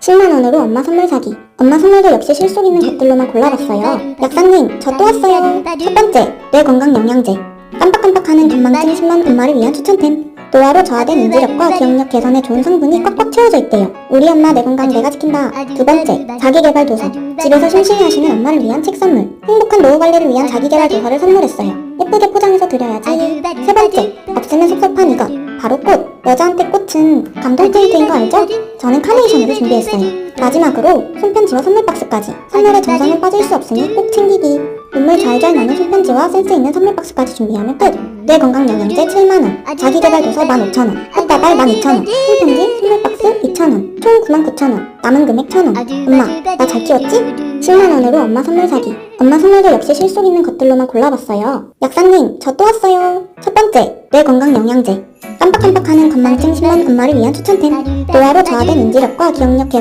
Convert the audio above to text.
10만원으로 엄마 선물 사기. 엄마 선물도 역시 실속 있는 것들로만 골라봤어요. 약사님, 저 또 왔어요. 첫 번째, 뇌 건강 영양제. 깜빡깜빡하는 건망증 10만 엄마를 위한 추천템. 노화로 저하된 인지력과 기억력 개선에 좋은 성분이 꽉꽉 채워져 있대요. 우리 엄마 내 건강 내가 지킨다. 두 번째, 자기개발 도서. 집에서 심심해 하시는 엄마를 위한 책 선물. 행복한 노후 관리를 위한 자기개발 도서를 선물했어요. 예쁘게 포장해서 드려야지. 세 번째, 없으면 섭섭한 이것. 바로 꽃. 여자한테 꽃은 감동 포인트인 거 알죠? 저는 카네이션으로 준비했어요. 마지막으로 손편지와 선물 박스까지. 선물에 정성은 빠질 수 없으니 꼭 챙기기. 눈물 잘잘 나는 손편지와 센스 있는 선물 박스까지 준비하면 끝. 뇌 건강 영양제 7만원, 자기 개발 도서 15,000원, 꽃다발 12,000원, 손편지, 선물 박스 2,000원, 총 99,000원, 남은 금액 1,000원. 엄마, 나 잘 키웠지? 10만원으로 엄마 선물 사기. 엄마 선물도 역시 실속 있는 것들로만 골라봤어요. 약사님, 저 또 왔어요. 첫 번째, 뇌 건강 영양제. 깜빡깜빡하는 건망증 10만 엄마를 위한 추천템. 노화로 저하된 인지력과 기억력 개선